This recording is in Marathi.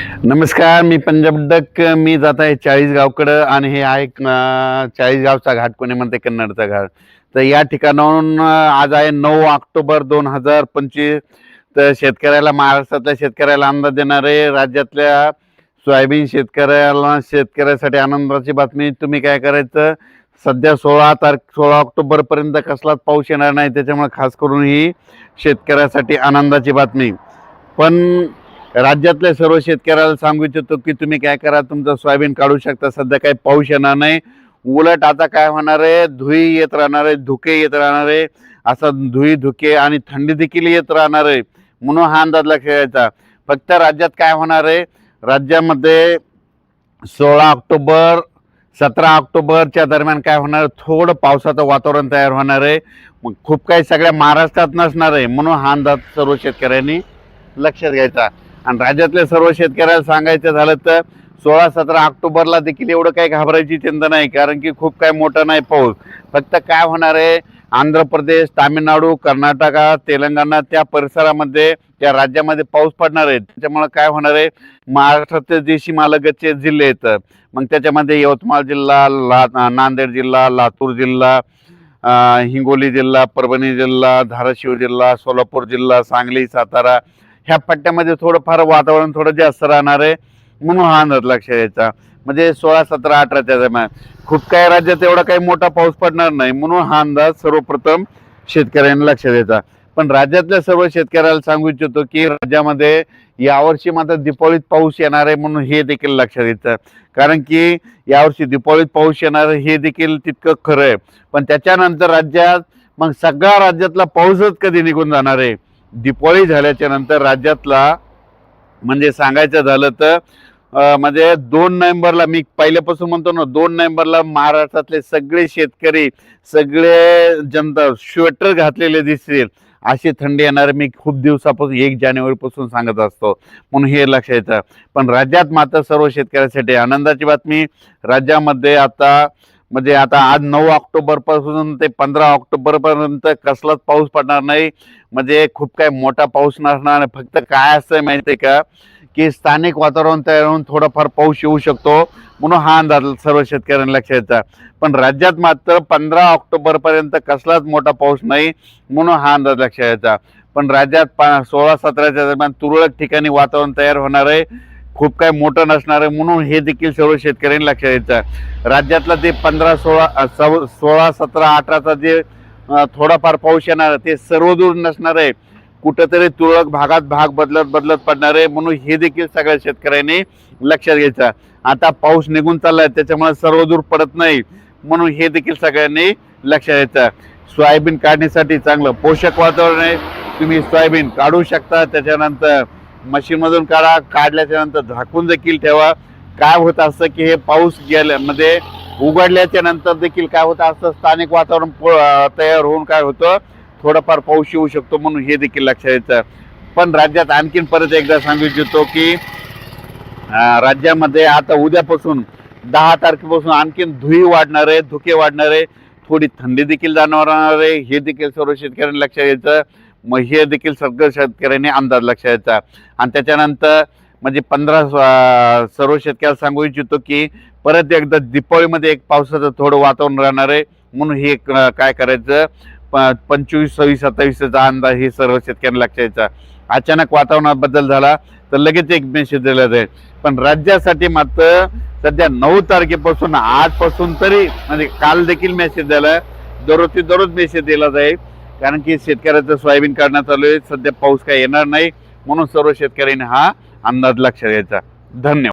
नमस्कार मी पंजाब डक मी जात आहे चाळीस गावकडं आणि हे आहे चाळीसगावचा चाळीस गावचा घाट कोणी म्हणते कन्नडचा घाट. तर या ठिकाणाहून आज आहे नऊ ऑक्टोबर दोन हजार पंचवीस. तर शेतकऱ्याला महाराष्ट्रातल्या शेतकऱ्याला अंदाज देणारे राज्यातल्या सोयाबीन शेतकऱ्याला शेतकऱ्यासाठी आनंदाची बातमी. तुम्ही काय करायचं? सध्या सोळा तारख सोळा ऑक्टोबरपर्यंत कसलाच पाऊस येणार नाही. त्याच्यामुळे खास करून ही शेतकऱ्यासाठी आनंदाची बातमी. पण राज्यातल्या सर्व शेतकऱ्याला सांगू इच्छितो की तुम्ही काय करा तुमचं सोयाबीन काढू शकता. सध्या काही पाऊस येणार नाही. उलट आता काय होणार आहे? धुई येत राहणार आहे धुके येत राहणार आहे. असा धुई धुके आणि थंडी देखील येत राहणार आहे. म्हणून हा अंदाज लक्षात घ्यायचा फक्त राज्यात काय होणार आहे? राज्यामध्ये सोळा ऑक्टोबर सतरा ऑक्टोबरच्या दरम्यान काय होणार? आहे? थोडं पावसाचं वातावरण तयार होणार आहे. मग खूप काही सगळ्या महाराष्ट्रात नसणार आहे. म्हणून हा अंदाज सर्व शेतकऱ्यांनी लक्षात घ्यायचा आणि राज्यातल्या सर्व शेतकऱ्याला सांगायचं झालं तर सोळा सतरा ऑक्टोबरला देखील एवढं काही घाबरायची चिंता नाही कारण की खूप काय मोठा नाही पाऊस. फक्त काय होणार आहे आंध्र प्रदेश तामिळनाडू कर्नाटका तेलंगणा त्या परिसरामध्ये त्या राज्यामध्ये पाऊस पडणार आहे. त्याच्यामुळे काय होणार आहे महाराष्ट्राचे जे सीमालगतचे जिल्हे आहेत मग त्याच्यामध्ये यवतमाळ जिल्हा ला नांदेड जिल्हा लातूर जिल्हा हिंगोली जिल्हा परभणी जिल्हा धाराशिव जिल्हा सोलापूर जिल्हा सांगली सातारा ह्या पट्ट्यामध्ये थोडंफार वातावरण थोडं जास्त राहणार आहे. म्हणून हा अंदाज लक्षात यायचा. म्हणजे सोळा सतरा अठराच्या दरम्यान खूप काही राज्यात एवढा काही मोठा पाऊस पडणार नाही. म्हणून हा अंदाज सर्वप्रथम शेतकऱ्यांनी लक्षात द्यायचा पण राज्यातल्या सर्व शेतकऱ्याला सांगू इच्छितो की राज्यामध्ये यावर्षी मात्र दिपावलीत पाऊस येणार आहे म्हणून हे देखील लक्षात येतं कारण की यावर्षी दिपावलीत पाऊस येणार आहे हे देखील तितकं खरं आहे. पण त्याच्यानंतर राज्यात मग सगळ्या राज्यातला पाऊसच कधी निघून जाणार आहे? दिपाळी झाल्याच्यानंतर राज्यातला म्हणजे सांगायचं झालं तर म्हणजे दोन नोव्हेंबरला मी पहिल्यापासून म्हणतो ना दोन नोव्हेंबरला महाराष्ट्रातले सगळे शेतकरी सगळे जनता स्वेटर घातलेले दिसतील अशी थंडी येणार. मी खूप दिवसापासून एक जानेवारीपासून सांगत असतो. म्हणून हे लक्षात येतं. पण राज्यात मात्र सर्व शेतकऱ्यांसाठी आनंदाची बातमी. राज्यामध्ये आता म्हणजे आता आज नऊ ऑक्टोबरपासून ते पंधरा ऑक्टोबर पर्यंत कसलाच पाऊस पडणार नाही. म्हणजे खूप काही मोठा पाऊस नसणार नाही. फक्त काय असं माहिती आहे का? की स्थानिक वातावरण तयार होऊन थोडाफार पाऊस येऊ शकतो म्हणून हा अंदाज सर्व शेतकऱ्यांना लक्षात पण राज्यात मात्र पंधरा ऑक्टोबर पर्यंत कसलाच मोठा पाऊस नाही म्हणून हा अंदाज लक्षात यायचा पण राज्यात पा सोळा सतराच्या दरम्यान तुरळक ठिकाणी वातावरण तयार होणार आहे. खूप काय मोठं नसणार आहे म्हणून हे देखील सर्व शेतकऱ्यांनी लक्षात यायचं राज्यातला ते पंधरा सोळा सव सोळा सतरा अठराचा जे थोडाफार पाऊस येणार आहे ते सर्वदूर नसणार आहे. कुठंतरी तुरळक भागात भाग बदलत बदलत पडणार आहे म्हणून हे देखील सगळ्या शेतकऱ्यांनी लक्षात घ्यायचं. आता पाऊस निघून चालला आहे त्याच्यामुळे सर्वदूर पडत नाही म्हणून हे देखील सगळ्यांनी लक्षात घ्यायचं सोयाबीन काढण्यासाठी चांगलं पोषक वातावरण आहे. तुम्ही सोयाबीन काढू शकता त्याच्यानंतर मशीनमधून काढा काढल्याच्या नंतर झाकून देखील ठेवा. काय होत असतं की हे पाऊस गेल्यामध्ये उघडल्याच्या नंतर देखील काय होतं असतं? स्थानिक वातावरण तयार होऊन काय होतं? थोडंफार पाऊस येऊ शकतो म्हणून हे देखील लक्षात येतं. पण राज्यात आणखीन परत एकदा सांगू इच्छितो की राज्यामध्ये आता उद्यापासून दहा तारखेपासून आणखीन धुई वाढणार आहे धुके वाढणार आहे. थोडी थंडी देखील जाणवणार आहे. हे देखील सर्व शेतकऱ्यांना लक्षात यायचं मग हे देखील सगळं शेतकऱ्यांनी अंदाज लक्षायचा आणि त्याच्यानंतर म्हणजे पंधरा सर्व शेतकऱ्याला सांगू इच्छितो की परत एकदा दीपावळीमध्ये एक पावसाचं थोडं वातावरण राहणार आहे. म्हणून हे काय करायचं? प- पंचवीस सव्वीस सत्तावीसचा अंदाज हे सर्व शेतकऱ्यांना लक्षायचा अचानक वातावरणात बदल झाला तर लगेच एक मेसेज दिला जाईल. पण राज्यासाठी मात्र सध्या नऊ तारखेपासून आजपासून तरी म्हणजे काल देखील मेसेज दिला दररोज दररोज मेसेज दिला जाईल. कारण की शेतकऱ्याचं सोयाबीन काढण्यात चालू आहे. सध्या पाऊस काही येणार नाही. म्हणून सर्व शेतकऱ्यांनी हा अंदाज लक्षात घ्यायचा. धन्यवाद.